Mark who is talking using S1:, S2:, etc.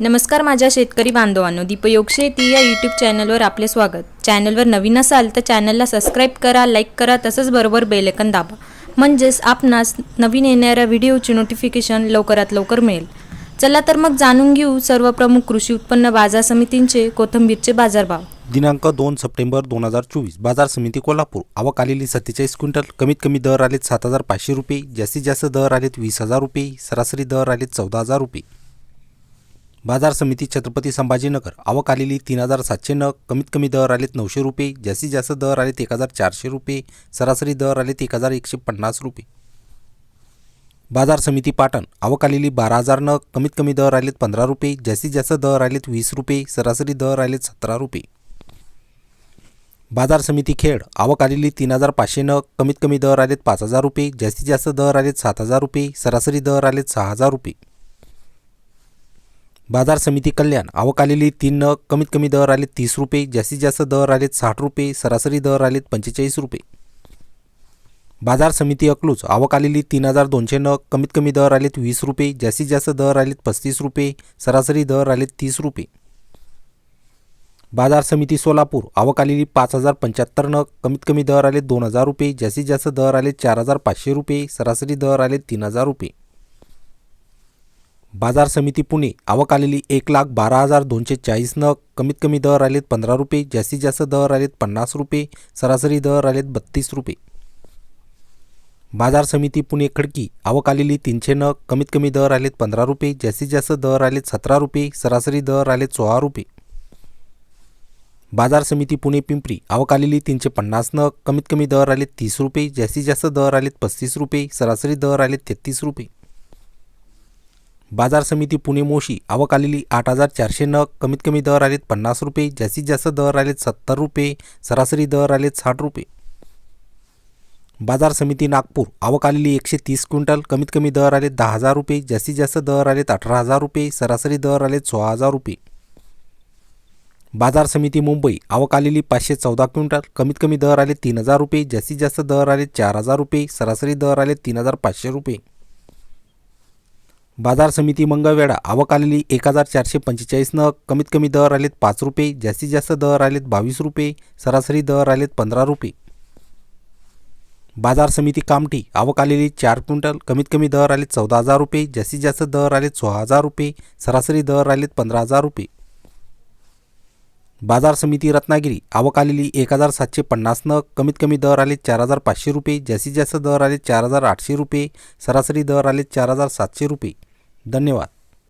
S1: नमस्कार माझ्या शेतकरी बांधवांनो दीपयोग शेती या यूट्यूब चॅनलवर आपले स्वागत. चॅनलवर नवीन असाल तर चॅनलला सबस्क्राईब करा लाईक करा तसंच बरोबर बेलेकन दाबा. म्हणजेच आपणास नवीन येणाऱ्या व्हिडिओची नोटिफिकेशन लवकरात लवकर मिळेल. चला तर मग जाणून घेऊ सर्व प्रमुख कृषी उत्पन्न बाजार समितींचे कोथिंबीरचे बाजारभाव.
S2: दिनांक दोन सप्टेंबर दोन हजार चोवीस बाजार समिती कोल्हापूर. आवक आलेली सत्तेचाळीस क्विंटल कमीत कमी दर आलेत सात हजार पाचशे रुपये जास्तीत जास्त दर आलेत वीस हजार रुपये सरासरी दर आलेत चौदा हजार रुपये. बाजार समिती छत्रपती संभाजीनगर. आवक आलेली तीन हजार सातशे नग कमीत कमी दर आलेत नऊशे रुपये जास्तीत जास्त दर आलेत एक हजार चारशे रुपये सरासरी दर आलेत एक हजार एकशे पन्नास रुपये. बाजार समिती पाटण आवक आलेली बारा हजार नग कमीत कमी दर आलेत पंधरा रुपये जास्तीत जास्त दर आलेत वीस रुपये सरासरी दर आलेत सतरा रुपये. बाजार समिती खेड आवक आलेली तीन हजार पाचशे नग कमीत कमी दर आलेत पाच हजार रुपये जास्तीत जास्त दर आलेत सात हजार रुपये सरासरी दर आलेत सहा हजार रुपये. बाजार समिती कल्याण आवक आलेली तीन नग कमीत कमी दर आलेत तीस रुपये जास्तीत जास्त दर आलेत साठ रुपये सरासरी दर आलेत पंचेचाळीस रुपये. बाजार समिती अकलूज आवक आलेली तीन हजार दोनशे नग कमीत कमी दर आलेत वीस रुपये जास्तीत जास्त दर आलेत पस्तीस रुपये सरासरी दर आलेत तीस रुपये. बाजार समिती सोलापूर आवक आलेली पाच हजार पंच्याहत्तर नग कमीत कमी दर आले दोन हजार रुपये जास्तीत जास्त दर आले चार हजार पाचशे रुपये सरासरी दर आले तीन हजार रुपये. बाजार समिती पुणे आवक आलेली एक लाख बारा हजार दोनशे चाळीस नग. कमीत कमी दर आलेत पंधरा रुपये जास्तीत जास्त दर आलेत पन्नास रुपये सरासरी दर आलेत बत्तीस रुपये. बाजार समिती पुणे खडकी आवक आलेली तीनशे नग. कमीत कमी दर आलेत पंधरा रुपये जास्तीत जास्त दर आलेत सतरा रुपये सरासरी दर आलेत सोळा रुपये. बाजार समिती पुणे पिंपरी आवक आलेली तीनशे पन्नास नग. कमीत कमी दर आलेत तीस रुपये जास्तीत जास्त दर आलेत पस्तीस रुपये सरासरी दर आलेत तेहतीस रुपये. बाजार समिती पुणे मोशी आवक आलेली आठ हजार चारशे नग कमीत कमी दर आलेत पन्नास रुपये जास्तीत जास्त दर आलेत सत्तर रुपये सरासरी दर आलेत साठ रुपये. बाजार समिती नागपूर आवक आलेली एकशे तीस क्विंटल कमीत कमी दर आलेत दहा हजार रुपये जास्तीत जास्त दर आलेत अठरा हजार रुपये सरासरी दर आलेत सोळा हजार रुपये. बाजार समिती मुंबई आवक आलेली पाचशे चौदा क्विंटल कमीत कमी दर आले तीन हजार रुपये जास्तीत जास्त दर आले चार हजार रुपये सरासरी दर आले तीन हजार पाचशे रुपये. बाजार समिती मंगळवेढा. आवक आलेली एक हजार चारशे पंचेचाळीसनं कमीत कमी दर आलेत पाच रुपये जास्तीत जास्त दर आलेत बावीस रुपये सरासरी दर आलेत पंधरा रुपये. बाजार समिती कामठी. आवक आलेली चार क्विंटल कमीत कमी दर आलेत चौदा हजार रुपये जास्तीत जास्त दर आलेत सोळा हजार रुपये सरासरी दर आलेत पंधरा हजार रुपये. बाजार समिती रत्नागिरी. आवक आलेली एक हजार सातशे पन्नास नग कमीत कमी दर आले चार हजार पाचशे रुपये जास्तीत जास्त दर आले चार हजार आठशे रुपये सरासरी दर आले चार हजार सातशे रुपये. धन्यवाद.